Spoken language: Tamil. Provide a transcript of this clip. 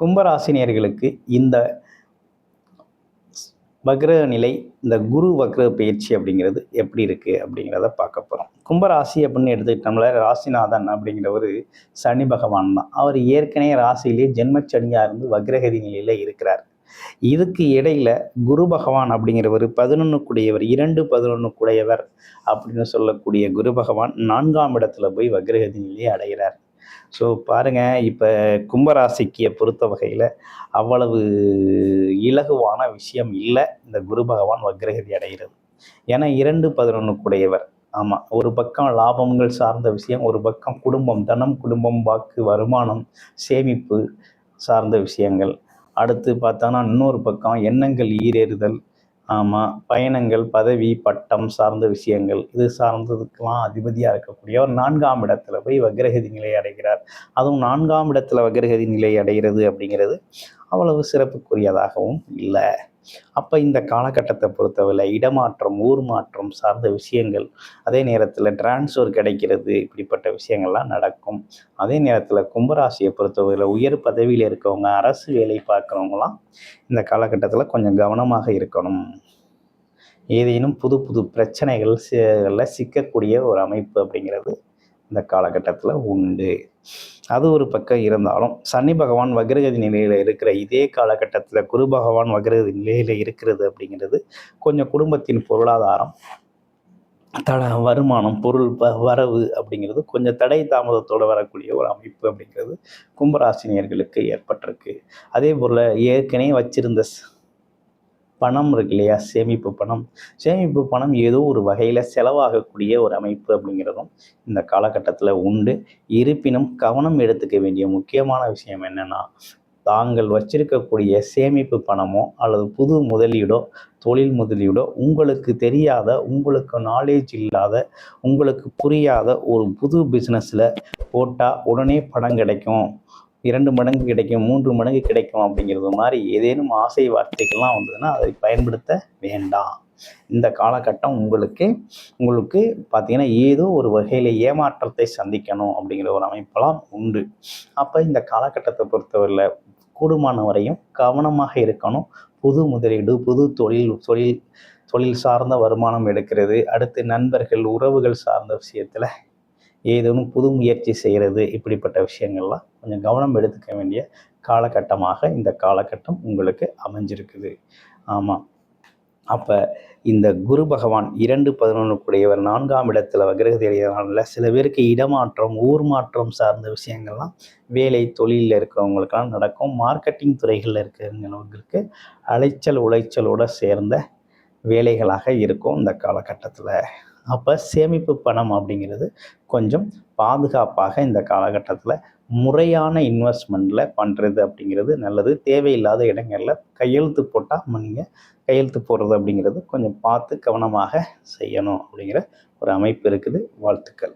கும்பராசினியர்களுக்கு இந்த வக்ர நிலை இந்த குரு வக்ர பயிற்சி அப்படிங்கிறது எப்படி இருக்குது அப்படிங்கிறத பார்க்க போகிறோம் கும்பராசி அப்படின்னு எடுத்துக்கிட்டோம்ல ராசிநாதன் அப்படிங்கிறவர் சனி பகவான் தான். அவர் ஏற்கனவே ராசியிலே ஜென்மச்சனியாக இருந்து வக்ரகதி நிலையில் இருக்கிறார். இதுக்கு இடையில குரு பகவான் அப்படிங்கிறவர் பதினொன்று கூடியவர் இரண்டு பதினொன்று கூடையவர் அப்படின்னு சொல்லக்கூடிய குரு பகவான் நான்காம் இடத்துல போய் வக்ரகதி நிலையை அடைகிறார். ஸோ பாருங்க இப்போ கும்பராசிக்கிய பொறுத்த வகையில் அவ்வளவு இலகுவான விஷயம் இல்லை. இந்த குரு பகவான் வக்ரகதி அடைகிறது. ஏன்னா இரண்டு பதினொன்றுக்குடையவர் ஆமாம் ஒரு பக்கம் லாபங்கள் சார்ந்த விஷயம் ஒரு பக்கம் குடும்பம் தனம் குடும்பம் வாக்கு வருமானம் சேமிப்பு சார்ந்த விஷயங்கள். அடுத்து பார்த்தோன்னா இன்னொரு பக்கம் எண்ணங்கள் ஈரேறுதல் ஆமாம் பயணங்கள் பதவி பட்டம் சார்ந்த விஷயங்கள் இது சார்ந்ததுக்கெல்லாம் அதிபதியாக இருக்கக்கூடியவர் நான்காம் இடத்துல போய் வக்ரகதி நிலை அடைகிறார். அதுவும் நான்காம் இடத்துல வக்ரகதி நிலை அடைகிறது அப்படிங்கிறது அவ்வளவு சிறப்புக்குரியதாகவும் இல்லை. அப்போ இந்த காலகட்டத்தை பொறுத்தவரை இடமாற்றம் ஊர் மாற்றம் சார்ந்த விஷயங்கள் அதே நேரத்தில் டிரான்ஸ்ஃபர் கிடைக்கிறது இப்படிப்பட்ட விஷயங்கள்லாம் நடக்கும். அதே நேரத்தில் கும்பராசியை பொறுத்தவரையில் உயர் பதவியில் இருக்கவங்க அரசு வேலை பார்க்குறவங்களாம் இந்த காலகட்டத்தில் கொஞ்சம் கவனமாக இருக்கணும். ஏதேனும் புது புது பிரச்சனைகள் சிக்கக்கூடிய ஒரு அமைப்பு அப்படிங்கிறது இந்த காலகட்டத்தில் உண்டு. அது ஒரு பக்கம் இருந்தாலும் சனி பகவான் வக்ரகதி நிலையில் இருக்கிற இதே காலகட்டத்தில் குரு பகவான் வக்ரகதி நிலையில் இருக்கிறது அப்படிங்கிறது கொஞ்சம் குடும்பத்தின் பொருளாதாரம் தட வருமானம் பொருள் ப வரவு அப்படிங்கிறது கொஞ்சம் தடை தாமதத்தோடு வரக்கூடிய ஒரு அமைப்பு அப்படிங்கிறது கும்பராசினியர்களுக்கு ஏற்பட்டிருக்கு. அதே போல் ஏற்கனவே வச்சிருந்த பணம் இருக்கு இல்லையா? சேமிப்பு பணம். சேமிப்பு பணம் ஏதோ ஒரு வகையில் செலவாகக்கூடிய ஒரு அமைப்பு அப்படிங்கிறதும் இந்த காலகட்டத்தில் உண்டு. இருப்பினும் கவனம் எடுத்துக்க வேண்டிய முக்கியமான விஷயம் என்னென்னா தாங்கள் வச்சிருக்கக்கூடிய சேமிப்பு பணமோ அல்லது புது முதலீடோ தொழில் முதலீடோ உங்களுக்கு தெரியாத உங்களுக்கு நாலேஜ் இல்லாத உங்களுக்கு புரியாத ஒரு புது பிஸ்னஸில் போட்டால் உடனே பணம் கிடைக்கும். இரண்டு மடங்கு கிடைக்கும் மூன்று மடங்கு கிடைக்கும் அப்படிங்கிறது மாதிரி ஏதேனும் ஆசை வார்த்தைகள்லாம் வந்ததுன்னா அதை பயன்படுத்த வேண்டாம். இந்த காலகட்டம் உங்களுக்கு உங்களுக்கு பார்த்தீங்கன்னா ஏதோ ஒரு வகையில் ஏமாற்றத்தை சந்திக்கணும் அப்படிங்கிற ஒரு அமைப்பெல்லாம் உண்டு. அப்போ இந்த காலகட்டத்தை பொறுத்தவரையில் கூடுமான வரையும் கவனமாக இருக்கணும். புது முதலீடு புது தொழில் தொழில் தொழில் சார்ந்த வருமானம் எடுக்கிறது அடுத்து நண்பர்கள் உறவுகள் சார்ந்த விஷயத்தில் ஏதேனும் புது முயற்சி செய்கிறது இப்படிப்பட்ட விஷயங்கள்லாம் கொஞ்சம் கவனம் எடுத்துக்க வேண்டிய காலகட்டமாக இந்த காலகட்டம் உங்களுக்கு அமைஞ்சிருக்குது. ஆமாம் அப்போ இந்த குரு பகவான் இரண்டு பதினொன்று நான்காம் இடத்துல வக்ரகதி அடைகிறதுனால சில பேருக்கு இடமாற்றம் ஊர் மாற்றம் சார்ந்த விஷயங்கள்லாம் வேலை தொழிலில் இருக்கிறவங்களுக்கெல்லாம் நடக்கும். மார்க்கெட்டிங் துறைகளில் இருக்கிறவங்களுக்கு அலைச்சல் உளைச்சலோடு சேர்ந்த வேலைகளாக இருக்கும் இந்த காலகட்டத்தில். அப்போ சேமிப்பு பணம் அப்படிங்கிறது கொஞ்சம் பாதுகாப்பாக இந்த காலகட்டத்தில் முறையான இன்வெஸ்ட்மெண்ட்டில் பண்ணுறது அப்படிங்கிறது நல்லது. தேவையில்லாத இடங்களில் கையெழுத்து போட்டால் நீங்கள் கையெழுத்து போடுறது அப்படிங்கிறது கொஞ்சம் பார்த்து கவனமாக செய்யணும் அப்படிங்கிற ஒரு அமைப்பு இருக்குது. வாழ்த்துக்கள்.